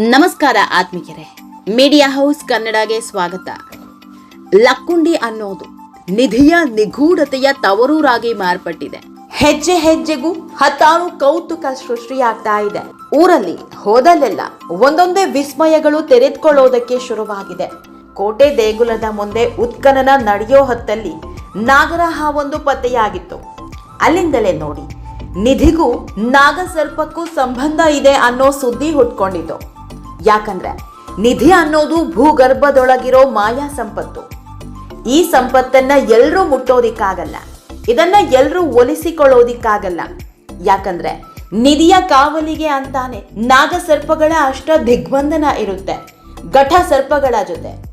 ನಮಸ್ಕಾರ ಆತ್ಮೀಯರೇ. Media house ಕನ್ನಡಗೆ ಸ್ವಾಗತ. ಲಕ್ಕುಂಡಿ ಅನ್ನೋದು ನಿಧಿಯ ನಿಗೂಢತೆಯ ತವರೂರಾಗಿ ಮಾರ್ಪಟ್ಟಿದೆ. ಹೆಜ್ಜೆ ಹೆಜ್ಜೆಗೂ ಹತ್ತಾರು ಕೌತುಕ ಸೃಷ್ಟಿಯಾಗ್ತಾ ಇದೆ. ಊರಲ್ಲಿ ಹೋದಲ್ಲೆಲ್ಲ ಒಂದೊಂದೇ ವಿಸ್ಮಯಗಳು ತೆರೆದುಕೊಳ್ಳೋದಕ್ಕೆ ಶುರುವಾಗಿದೆ. ಕೋಟೆ ದೇಗುಲದ ಮುಂದೆ ಉತ್ಖನನ ನಡೆಯೋ ಹೊತ್ತಲ್ಲಿ ನಾಗರ ಒಂದು ಪತ್ತೆಯಾಗಿತ್ತು. ಅಲ್ಲಿಂದಲೇ ನೋಡಿ, ನಿಧಿಗೂ ನಾಗಸರ್ಪಕ್ಕೂ ಸಂಬಂಧ ಇದೆ ಅನ್ನೋ ಸುದ್ದಿ ಹುಟ್ಕೊಂಡಿತು ಯಾಕಂದ್ರೆ ನಿಧಿ ಅನ್ನೋದು ಭೂಗರ್ಭದೊಳಗಿರೋ ಮಾಯಾ ಸಂಪತ್ತು. ಈ ಸಂಪತ್ತನ್ನ ಎಲ್ಲರೂ ಮುಟ್ಟೋದಿಕ್ಕಾಗಲ್ಲ. ಇದನ್ನ ಎಲ್ಲರೂ ಒಲಿಸಿಕೊಳ್ಳೋದಿಕ್ಕಾಗಲ್ಲ. ಯಾಕಂದ್ರೆ ನಿಧಿಯ ಕಾವಲಿಗೆ ಅಂತಾನೆ ನಾಗ ಸರ್ಪಗಳ ಅಷ್ಟ ದಿಗ್ಬಂಧನ ಇರುತ್ತೆ. ಘಟ ಸರ್ಪಗಳ ಜೊತೆ.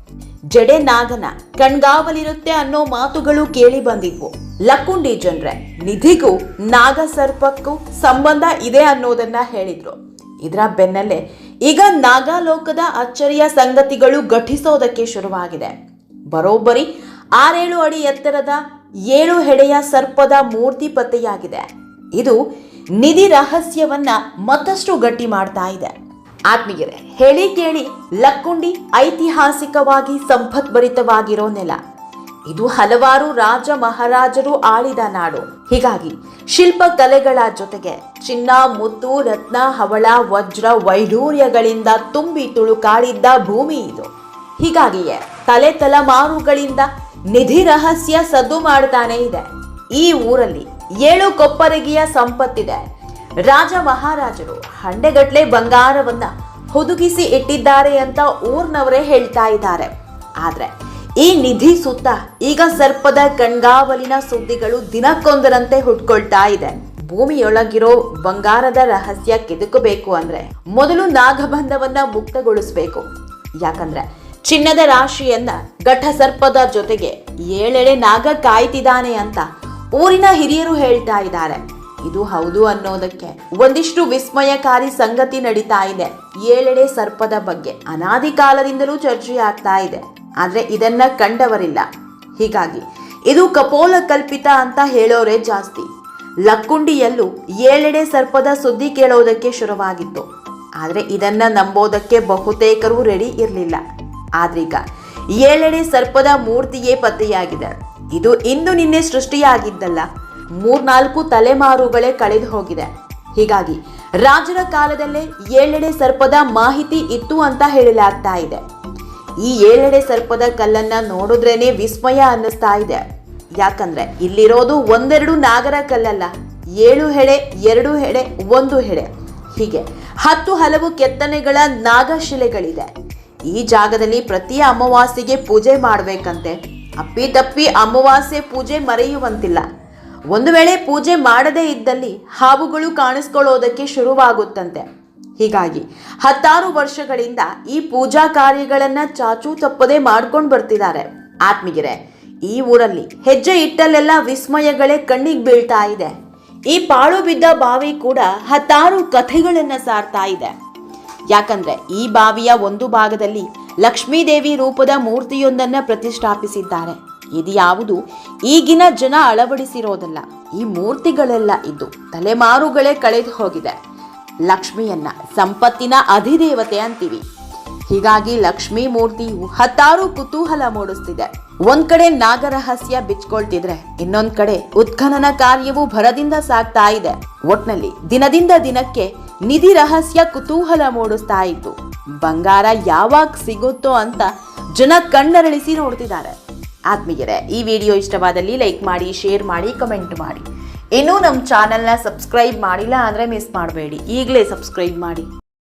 ಜಡೆ ನಾಗನ ಕಣ್ಗಾವಲಿರುತ್ತೆ ಅನ್ನೋ ಮಾತುಗಳು ಕೇಳಿ ಬಂದಿದ್ವು. ಲಕ್ಕುಂಡಿ ಜನ್ರೆ, ನಿಧಿಗೂ ನಾಗ ಸರ್ಪಕ್ಕೂ ಸಂಬಂಧ ಇದೆ ಅನ್ನೋದನ್ನ ಹೇಳಿದ್ರು. ಇದರ ಬೆನ್ನಲ್ಲೇ ಈಗ ನಾಗಾಲೋಕದ ಅಚ್ಚರಿಯ ಸಂಗತಿಗಳು ಘಟಿಸೋದಕ್ಕೆ ಶುರುವಾಗಿದೆ. ಬರೋಬ್ಬರಿ ಆರೇಳು ಅಡಿ ಎತ್ತರದ ಏಳು ಹೆಡೆಯ ಸರ್ಪದ ಮೂರ್ತಿ ಪತ್ತೆಯಾಗಿದೆ. ಇದು ನಿಧಿ ರಹಸ್ಯವನ್ನ ಮತ್ತಷ್ಟು ಗಟ್ಟಿ ಮಾಡ್ತಾ ಇದೆ. ಆತ್ಮೀಯರೇ, ಹೇಳಿ ಕೇಳಿ ಲಕ್ಕುಂಡಿ ಐತಿಹಾಸಿಕವಾಗಿ ಸಂಪದ್ಭರಿತವಾಗಿರೋ ನೆಲ. ಇದು ಹಲವಾರು ರಾಜ ಮಹಾರಾಜರು ಆಳಿದ ನಾಡು. ಹೀಗಾಗಿ ಶಿಲ್ಪಕಲೆಗಳ ಜೊತೆಗೆ ಚಿನ್ನ ಮುತ್ತು ರತ್ನ, ಹವಳ, ವಜ್ರ, ವೈಢೂರ್ಯಗಳಿಂದ ತುಂಬಿ ತುಳುಕಾಡಿದ್ದ ಭೂಮಿ ಇದು. ಹೀಗಾಗಿಯೇ ತಲೆ ತಲೆಮಾರುಗಳಿಂದ ನಿಧಿ ರಹಸ್ಯ ಸದ್ದು ಮಾಡ್ತಾನೆ ಇದೆ. ಈ ಊರಲ್ಲಿ ಏಳು ಕೊಪ್ಪರಿಗೆಯ ಸಂಪತ್ತಿದೆ. ರಾಜ ಮಹಾರಾಜರು ಹಂಡೆಗಟ್ಲೆ ಬಂಗಾರವನ್ನ ಹುದುಗಿಸಿ ಇಟ್ಟಿದ್ದಾರೆ ಅಂತ ಊರ್ನವರೇ ಹೇಳ್ತಾ ಇದ್ದಾರೆ. ಆದ್ರೆ ಈ ನಿಧಿ ಸುತ್ತ ಈಗ ಸರ್ಪದ ಕಣ್ಗಾವಲಿನ ಸುದ್ದಿಗಳು ದಿನಕ್ಕೊಂದರಂತೆ ಹುಟ್ಕೊಳ್ತಾ ಇದೆ. ಭೂಮಿಯೊಳಗಿರೋ ಬಂಗಾರದ ರಹಸ್ಯ ಕೆದಕಬೇಕು ಅಂದ್ರೆ ಮೊದಲು ನಾಗಬಂಧವನ್ನ ಮುಕ್ತಗೊಳಿಸಬೇಕು. ಯಾಕಂದ್ರೆ ಚಿನ್ನದ ರಾಶಿಯನ್ನ ಘಟಸರ್ಪದ ಜೊತೆಗೆ ಏಳೆಳೆ ನಾಗ ಕಾಯ್ತಿದ್ದಾನೆ ಅಂತ ಊರಿನ ಹಿರಿಯರು ಹೇಳ್ತಾ ಇದ್ದಾರೆ. ಇದು ಹೌದು ಅನ್ನೋದಕ್ಕೆ ಒಂದಿಷ್ಟು ವಿಸ್ಮಯಕಾರಿ ಸಂಗತಿ ನಡೀತಾ ಇದೆ ಏಳೆಡೆ ಸರ್ಪದ ಬಗ್ಗೆ. ಅನಾದಿ ಕಾಲದಿಂದಲೂ ಚರ್ಚೆ ಆಗ್ತಾ ಇದೆ. ಆದ್ರೆ ಇದನ್ನ ಕಂಡವರಿಲ್ಲ. ಹೀಗಾಗಿ ಇದು ಕಪೋಲ ಕಲ್ಪಿತ ಅಂತ ಹೇಳೋರೇ ಜಾಸ್ತಿ. ಲಕ್ಕುಂಡಿಯಲ್ಲೂ ಏಳೆಡೆ ಸರ್ಪದ ಸುದ್ದಿ ಕೇಳೋದಕ್ಕೆ ಶುರುವಾಗಿತ್ತು. ಆದರೆ ಇದನ್ನ ನಂಬೋದಕ್ಕೆ ಬಹುತೇಕರು ರೆಡಿ ಇರಲಿಲ್ಲ. ಆದ್ರೀಗ ಏಳೆಡೆ ಸರ್ಪದ ಮೂರ್ತಿಯೇ ಪತ್ತೆಯಾಗಿದೆ. ಇದು ಇಂದು ನಿನ್ನೆ ಸೃಷ್ಟಿಯಾಗಿದ್ದಲ್ಲ. ಮೂರ್ನಾಲ್ಕು ತಲೆಮಾರುಗಳೇ ಕಳೆದು ಹೋಗಿದೆ. ಹೀಗಾಗಿ ರಾಜರ ಕಾಲದಲ್ಲೇ ಏಳೆಡೆ ಸರ್ಪದ ಮಾಹಿತಿ ಇತ್ತು ಅಂತ ಹೇಳಲಾಗ್ತಾ ಇದೆ. ಈ ಏಳೆಡೆ ಸರ್ಪದ ಕಲ್ಲನ್ನ ನೋಡಿದ್ರೇನೆ ವಿಸ್ಮಯ ಅನ್ನಿಸ್ತಾ ಇದೆ. ಯಾಕಂದ್ರೆ ಇಲ್ಲಿರೋದು ಒಂದೆರಡು ನಾಗರ ಕಲ್ಲಲ್ಲ, ಏಳು ಹೆಡೆ, ಎರಡು ಹೆಡೆ, ಒಂದು ಹೆಡೆ. ಹೀಗೆ ಹತ್ತು ಹಲವು ಕೆತ್ತನೆಗಳ ನಾಗಶಿಲೆಗಳಿದೆ. ಈ ಜಾಗದಲ್ಲಿ ಪ್ರತಿ ಅಮಾವಾಸ್ಯೆಗೆ ಪೂಜೆ ಮಾಡಬೇಕಂತೆ. ಅಪ್ಪಿತಪ್ಪಿ ಅಮಾವಾಸ್ಯೆ ಪೂಜೆ ಮರೆಯುವಂತಿಲ್ಲ. ಒಂದು ವೇಳೆ ಪೂಜೆ ಮಾಡದೇ ಇದ್ದಲ್ಲಿ ಹಾವುಗಳು ಕಾಣಿಸ್ಕೊಳ್ಳೋದಕ್ಕೆ ಶುರುವಾಗುತ್ತಂತೆ. ಹೀಗಾಗಿ ಹತ್ತಾರು ವರ್ಷಗಳಿಂದ ಈ ಪೂಜಾ ಕಾರ್ಯಗಳನ್ನ ಚಾಚೂ ತಪ್ಪದೆ ಮಾಡ್ಕೊಂಡು ಬರ್ತಿದ್ದಾರೆ. ಆತ್ಮೀಯರೇ ಈ ಊರಲ್ಲಿ ಹೆಜ್ಜೆ ಇಟ್ಟಲ್ಲೆಲ್ಲ ವಿಸ್ಮಯಗಳೇ ಕಣ್ಣಿಗೆ ಬೀಳ್ತಾ ಇದೆ. ಈ ಪಾಳು ಬಿದ್ದ ಬಾವಿ ಕೂಡ ಹತ್ತಾರು ಕಥೆಗಳನ್ನ ಸಾರ್ತಾ ಇದೆ. ಯಾಕಂದ್ರೆ ಈ ಬಾವಿಯ ಒಂದು ಭಾಗದಲ್ಲಿ ಲಕ್ಷ್ಮೀದೇವಿ ರೂಪದ ಮೂರ್ತಿಯೊಂದನ್ನ ಪ್ರತಿಷ್ಠಾಪಿಸಿದ್ದಾರೆ. ಇದು ಯಾವುದು? ಈಗಿನ ಜನ ಅಳವಡಿಸಿರೋದಲ್ಲ. ಈ ಮೂರ್ತಿಗಳೆಲ್ಲ ಇದ್ದು ತಲೆಮಾರುಗಳೇ ಕಳೆದು ಹೋಗಿದೆ ಲಕ್ಷ್ಮಿಯನ್ನ ಸಂಪತ್ತಿನ ಅಧಿದೇವತೆ ಅಂತೀವಿ. ಹೀಗಾಗಿ ಲಕ್ಷ್ಮೀ ಮೂರ್ತಿಯು ಹತ್ತಾರು ಕುತೂಹಲ ಮೂಡಿಸ್ತಿದೆ. ಒಂದ್ ಕಡೆ ನಾಗರಹಸ್ಯ ಬಿಚ್ಕೊಳ್ತಿದ್ರೆ, ಇನ್ನೊಂದ್ ಕಡೆ ಉತ್ಖನನ ಕಾರ್ಯವು ಭರದಿಂದ ಸಾಗ್ತಾ ಇದೆ. ಒಟ್ನಲ್ಲಿ ದಿನದಿಂದ ದಿನಕ್ಕೆ ನಿಧಿ ರಹಸ್ಯ ಕುತೂಹಲ ಮೂಡಿಸ್ತಾ ಇತ್ತು. ಬಂಗಾರ ಯಾವಾಗ ಸಿಗುತ್ತೋ ಅಂತ ಜನ ಕಣ್ಣರಳಿಸಿ ನೋಡ್ತಿದ್ದಾರೆ. ಆತ್ಮೀಯರೇ, ಈ ವಿಡಿಯೋ ಇಷ್ಟವಾದಲ್ಲಿ ಲೈಕ್ ಮಾಡಿ, ಶೇರ್ ಮಾಡಿ, ಕಮೆಂಟ್ ಮಾಡಿ. ಇನ್ನೂ ನಮ್ಮ ಚಾನೆಲ್ನ ಸಬ್ಸ್ಕ್ರೈಬ್ ಮಾಡಿಲ್ಲ ಅಂದರೆ ಮಿಸ್ ಮಾಡಬೇಡಿ. ಈಗಲೇ ಸಬ್ಸ್ಕ್ರೈಬ್ ಮಾಡಿ.